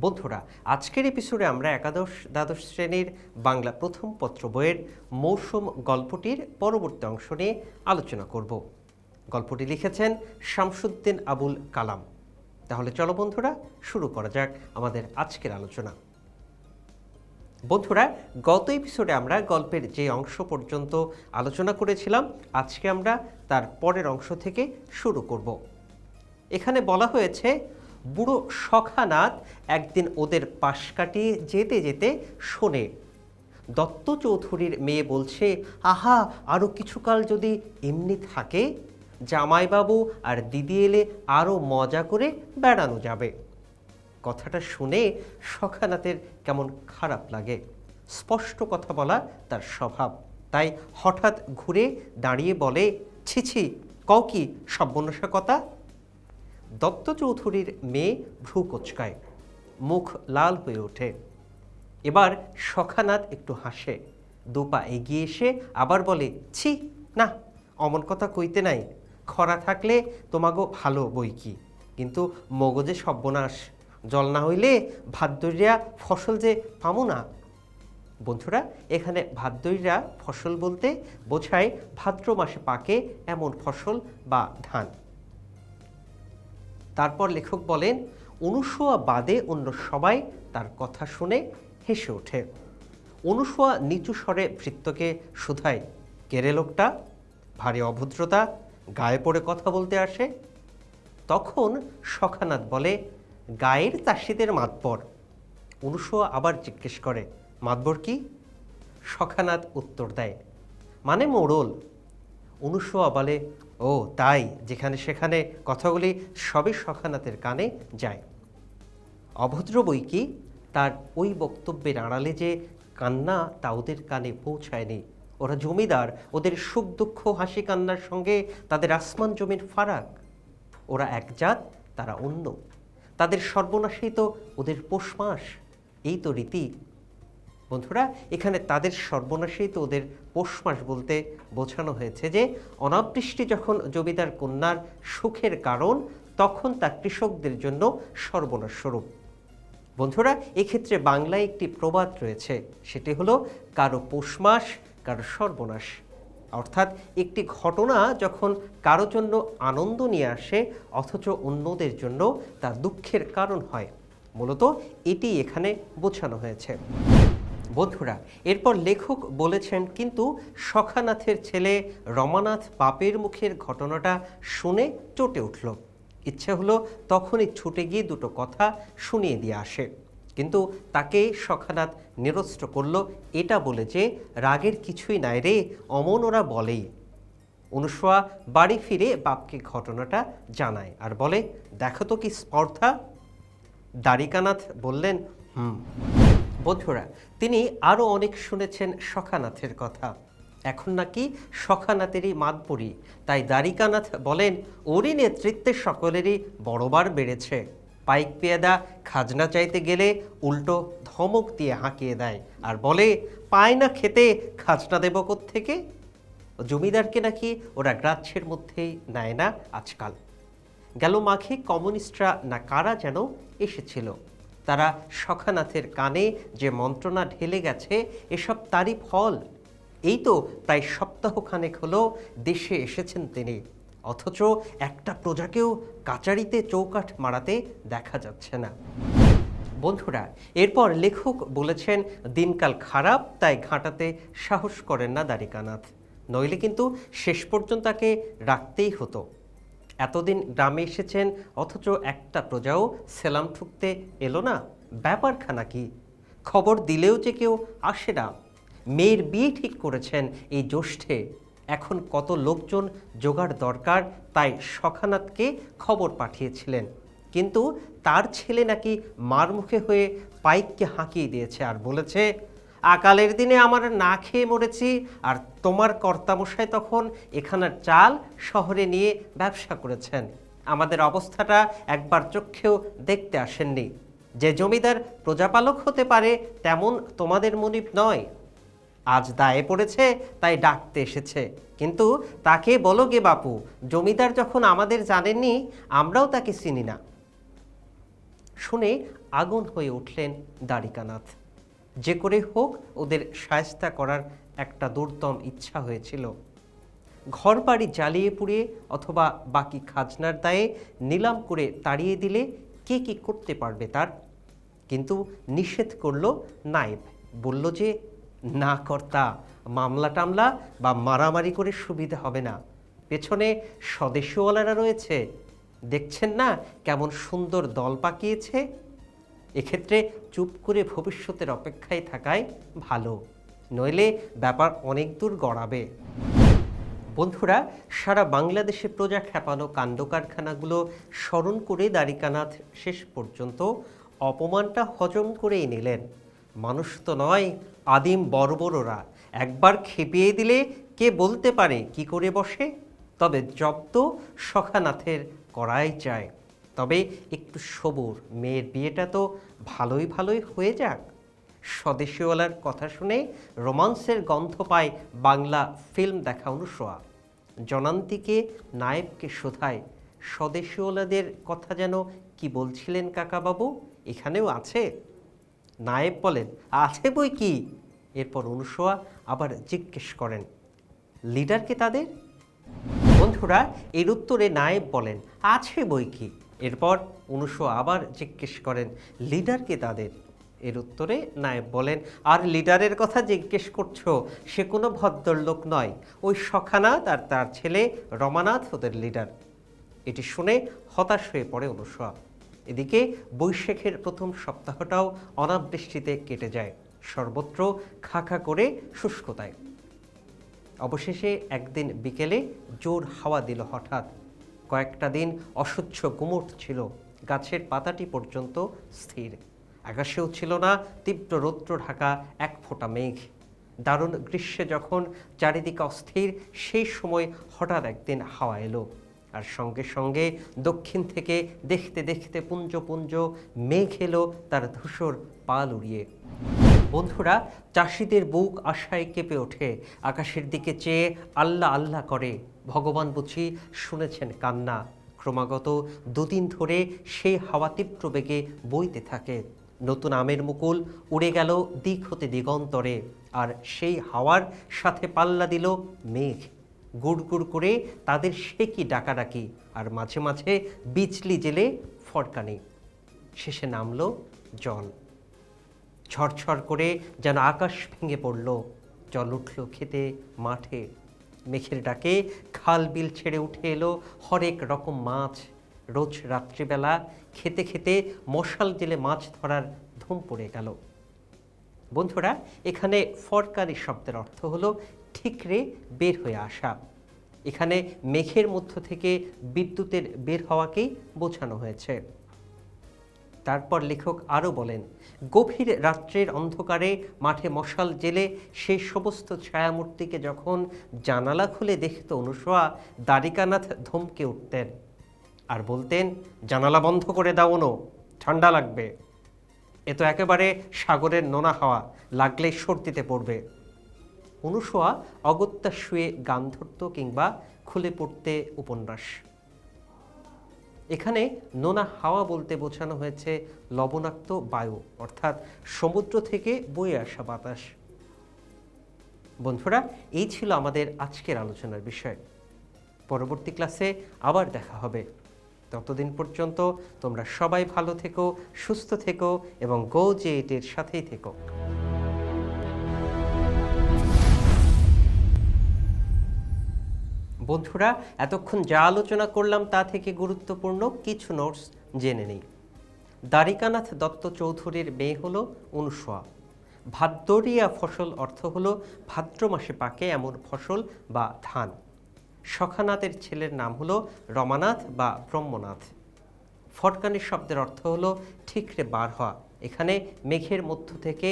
বন্ধুরা, আজকের এপিসোডে আমরা একাদশ, দ্বাদশ শ্রেণির বাংলা প্রথম পত্র বইয়ের মৌসুম গল্পটির পরবর্তী অংশ নিয়ে আলোচনা করব। গল্পটি লিখেছেন শামসুদ্দিন আবুল কালাম। তাহলে চলো বন্ধুরা, শুরু করা যাক আমাদের আজকের আলোচনা। বন্ধুরা, গত এপিসোডে আমরা গল্পের যে অংশ পর্যন্ত আলোচনা করেছিলাম, আজকে আমরা তার পরের অংশ থেকে শুরু করব। এখানে বলা হয়েছে বুড়ো সখানাথ একদিন ওদের পাশ কাটিয়ে যেতে যেতে শোনে। দত্ত চৌধুরীর মেয়ে বলছে, আহা আরও কিছুকাল যদি এমনি থাকে, জামাইবাবু আর দিদি এলে আরও মজা করে বেড়ানো যাবে। কথাটা শুনে সখানাথের কেমন খারাপ লাগে। স্পষ্ট কথা বলা তার স্বভাব। তাই হঠাৎ ঘুরে দাঁড়িয়ে বলে, ছি ছি, কও কি সব্যনসা কথা? দত্ত চৌধুরীর মেয়ে ভ্রু কোচকায়, মুখ লাল হয়ে ওঠে। এবার সখানাথ একটু হাসে। দুপা এগিয়ে এসে আবার বলে, ছি, না, অমন কথা কইতে নাই। খরা থাকলে তোমাগো ভালো বই কি। কিন্তু মগজে সব্যনাশ জল না হইলে ভাদ্যরিয়া ফসল যে পামো না। বন্ধুরা, এখানে ভাদ্যইরা ফসল বলতে বোঝায় ভাদ্র মাসে পাকে এমন ফসল বা ধান। তারপর লেখক বলেন, অনুসোয়া বাদে অন্য সবাই তার কথা শুনে হেসে ওঠে। অনুসোয়া নিচু স্বরে ভৃত্যকে শুধায়, কেরে লোকটা? ভারী অভদ্রতা, গায়ে পড়ে কথা বলতে আসে? তখন সখানাথ বলে, গায়ের চাষিদের মাতবর। অনুসোয়া আবার জিজ্ঞেস করে, মাতবর কি? সখানাথ উত্তর দেয় মানে মোড়ল। অনুসোয়া বলে ও তাই যেখানে সেখানে কথাগুলি সবই সখানাথের কানে যায়। অভদ্র বই কি? তার ওই বক্তব্যের আড়ালে যে কান্না তা ওদের কানে পৌঁছায়নি। ওরা জমিদার, ওদের সুখ দুঃখ, হাসি কান্নার সঙ্গে তাদের আসমান জমির ফারাক। ওরা এক জাত, তারা অন্য। তাদের সর্বনাশেই তো ওদের পোষ মাস এই তো রীতি। বন্ধুরা, এখানে তাদের সর্বনাশেই তো ওদের পৌষ মাস বলতে বোঝানো হয়েছে যে, অনাবৃষ্টি যখন জমিদার কন্যার সুখের কারণ, তখন তা কৃষকদের জন্য সর্বনাশ স্বরূপ। বন্ধুরা, এক্ষেত্রে বাংলায় একটি প্রবাদ রয়েছে, সেটি হলো, কারও পৌষ মাস, কারও সর্বনাশ। অর্থাৎ একটি ঘটনা যখন কারও জন্য আনন্দ নিয়ে আসে, অথচ অন্যদের জন্য তা দুঃখের কারণ হয়। মূলত এটি এখানে বোঝানো হয়েছে। বন্ধুরা, এরপর লেখক বলেছেন, কিন্তু সখানাথের ছেলে রমানাথ বাপের মুখের ঘটনাটা শুনে চটে উঠল। ইচ্ছে হলো তখনই ছুটে গিয়ে দুটো কথা শুনিয়ে দিয়ে আসে। কিন্তু তাকে সখানাথ নিরস্ত্র করল এটা বলে যে, রাগের কিছুই নাই রে, অমন ওরা বলেই। অনুসোয়া বাড়ি ফিরে বাপকে ঘটনাটা জানায় আর বলে, দেখো তো কি স্পর্ধা? দ্বারিকানাথ বললেন, হুম। বন্ধুরা, তিনি আরও অনেক শুনেছেন সখানাথের কথা। এখন নাকি সখানাথেরই মাতবরি তাই দ্বারিকানাথ বলেন, ওরই নেতৃত্বে সকলেরই বড়বার বেড়েছে। পাইক পেয়াদা খাজনা চাইতে গেলে উল্টো ধমক দিয়ে হাঁকিয়ে দেয় আর বলে, পায় না খেতে, খাজনা দেব থেকে জমিদারকে নাকি ওরা গ্রাহ্যের মধ্যেই নেয় না আজকাল। গেল মাঘে কমিউনিস্টরা না কারা যেন এসেছিল। তারা সখানাথের কানে যে মন্ত্রণা ঢেলে গেছে, এসব তারই ফল। এই তো প্রায় সপ্তাহখানেক হলো দেশে এসেছেন তিনি। অথচ একটা প্রজাকেও কাচারিতে চৌকাঠ মারাতে দেখা যাচ্ছে না। বন্ধুরা, এরপর লেখক বলেছেন, দিনকাল খারাপ, তাই ঘাঁটাতে সাহস করেন না দ্বারিকানাথ নইলে কিন্তু শেষ পর্যন্ত তাকে রাখতেই হতো। এতদিন গ্রামে এসেছেন, অথচ একটা প্রজাও সেলাম ঠুকতে এলো না? ব্যাপারখানা কি? খবর দিলেও যে কেউ আসে না। মেয়ের বিয়ে ঠিক করেছেন এই জ্যৈষ্ঠে। এখন কত লোকজন জোগাড় দরকার, তাই সখানাথকে খবর পাঠিয়েছিলেন। কিন্তু তার ছেলে নাকি মার মুখে হয়ে পাইককে হাঁকিয়ে দিয়েছে আর বলেছে আকালের দিনে আমার না খেয়ে মরেছি, আর তোমার কর্তামশাই তখন এখানার চাল শহরে নিয়ে ব্যবসা করেছেন। আমাদের অবস্থাটা একবার চক্ষেও দেখতে আসেননি। যে জমিদার প্রজাপালক হতে পারে তেমন তোমাদের মনিব নয়। আজ দায়ে পড়েছে, তাই ডাকতে এসেছে। কিন্তু তাকে বলো গে বাপু, জমিদার যখন আমাদের জানেননি, আমরাও তাকে চিনি না। শুনে আগুন হয়ে উঠলেন দ্বারিকানাথ। যে করে হোক ওদের সায়স্তা করার একটা দুর্দম ইচ্ছা হয়েছিল। ঘর বাড়ি জ্বালিয়ে পুড়িয়ে অথবা বাকি খাজনার দায়ে নিলাম করে তাড়িয়ে দিলে কে কি করতে পারবে তার? কিন্তু নিষেধ করল নায়েব। বলল যে, না কর্তা, মামলা টামলা বা মারামারি করে সুবিধা হবে না। পেছনে স্বদেশীওয়ালারা রয়েছে। দেখছেন না কেমন সুন্দর দল পাকিয়েছে? এক্ষেত্রে চুপ করে ভবিষ্যতের অপেক্ষায় থাকাই ভালো। নইলে ব্যাপার অনেক দূর গড়াবে। বন্ধুরা, সারা বাংলাদেশে প্রজা খেপানো কাণ্ড কারখানাগুলো স্মরণ করে দ্বারিকানাথ শেষ পর্যন্ত অপমানটা হজম করেই নিলেন। মানুষ তো নয়, আদিম বর্বররা। একবার খেপিয়ে দিলে কে বলতে পারে কি করে বসে? তবে জব্দ সখানাথের করাই চায়। তবে একটু সবুর। মেয়ের বিয়েটা তো ভালোই ভালোই হয়ে যাক। স্বদেশীওয়ালার কথা শুনে রোমান্সের গন্ধ পায় বাংলা ফিল্ম দেখা অনুসোয়া জনান্তিকে, নায়েবকে শোধায়। স্বদেশীওয়ালাদের কথা যেন কি বলছিলেন কাকাবাবু? এখানেও আছে? নায়েব বলেন, আছে বই কি? এরপর অনুসোয়া আবার জিজ্ঞেস করেন লিডারকে তাদের? বন্ধুরা এর উত্তরে নায়েব বলেন, আছে বই কি? এরপর অনুসো আবার জিজ্ঞেস করেন লিডারকে তাদের? এর উত্তরে নায়েব বলেন, আর লিডারের কথা জিজ্ঞেস করছ, সে কোনো ভদ্রলোক নয়। ওই সখানাথ আর তার ছেলে রমানাথ ওদের লিডার। এটি শুনে হতাশ হয়ে পড়ে অনুসোয়া এদিকে বৈশাখের প্রথম সপ্তাহটাও অনাবৃষ্টিতে কেটে যায়, সর্বত্র খা খা করে শুষ্কতায়। অবশেষে একদিন বিকেলে জোর হাওয়া দিল হঠাৎ। কয়েকটা দিন অসহ্য গুমট ছিল। গাছের পাতাটি পর্যন্ত স্থির। আকাশেও ছিল না তীব্র রৌদ্র ঢাকা, এক ফোঁটা মেঘ। দারুণ গ্রীষ্মে যখন চারিদিকে অস্থির, সেই সময় হঠাৎ একদিন হাওয়া এলো। আর সঙ্গে সঙ্গে দক্ষিণ থেকে দেখতে দেখতে পুঞ্জ পুঞ্জ মেঘ এলো তার ধূসর পাল উড়িয়ে। বন্ধুরা, চাষিদের বুক আশায় কেঁপে ওঠে। আকাশের দিকে চেয়ে আল্লাহ আল্লাহ করে। ভগবান বুঝি শুনেছেন কান্না। ক্রমাগত দুদিন ধরে সেই হাওয়া তীব্র বেগে বইতে থাকে। নতুন আমের মুকুল উড়ে গেল দিক হতে দিগন্তরে, আর সেই হাওয়ার সাথে পাল্লা দিল মেঘ। গুড় গুড় করে তাদের সে কি ডাকাডাকি, আর মাঝে মাঝে বিচলি জেলে ফরকানি। শেষে নামলো জল। ছড়ছড় করে যেন আকাশ ভেঙে পড়ল। জল উঠল খেতে মাঠে। মেঘের ডাকে খাল বিল ছেড়ে উঠে এলো হরেক রকম মাছ। রোজ রাত্রিবেলা খেতে খেতে মশাল জেলে মাছ ধরার ধুম পড়ে গেল। বন্ধুরা, এখানে ফরকারি শব্দের অর্থ হলো ঠিকরে বের হয়ে আসা। এখানে মেঘের মধ্য থেকে বিদ্যুতের বের হওয়াকেই বোঝানো হয়েছে। তারপর লেখক আরও বলেন, গভীর রাত্রের অন্ধকারে মাঠে মশাল জেলে সেই সমস্ত ছায়ামূর্তিকে যখন জানালা খুলে দেখত অনুসোয়া, দ্বারিকানাথ ধমকে উঠতেন আর বলতেন, জানালা বন্ধ করে দাও অনু, ঠান্ডা লাগবে। এ তো একেবারে সাগরের নোনা হাওয়া লাগলেই সর্দিতে পড়বে। অনুসোয়া অগত্যা শুয়ে গান ধরত কিংবা খুলে পড়তে উপন্যাস। এখানে নোনা হাওয়া বলতে বোঝানো হয়েছে লবণাক্ত বায়ু, অর্থাৎ সমুদ্র থেকে বয়ে আসা বাতাস। বন্ধুরা, এই ছিল আমাদের আজকের আলোচনার বিষয়। পরবর্তী ক্লাসে আবার দেখা হবে। ততদিন পর্যন্ত তোমরা সবাই ভালো থেকো, সুস্থ থেকো এবং গো জে এটের সাথেই থেকো। বন্ধুরা, এতক্ষণ যা আলোচনা করলাম তা থেকে গুরুত্বপূর্ণ কিছু নোটস জেনে নেই। দ্বারিকানাথ দত্ত চৌধুরীর মেয়ে হল অনুসোয়া ভাদ্রিয়া ফসল অর্থ হল ভাদ্র মাসে পাকে এমন ফসল বা ধান। সখানাথের ছেলের নাম হল রমানাথ বা ব্রহ্মনাথ। ফটকানির শব্দের অর্থ হলো ঠিকরে বার হওয়া। এখানে মেঘের মধ্য থেকে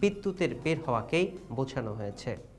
বিদ্যুতের বের হওয়াকেই বোঝানো হয়েছে।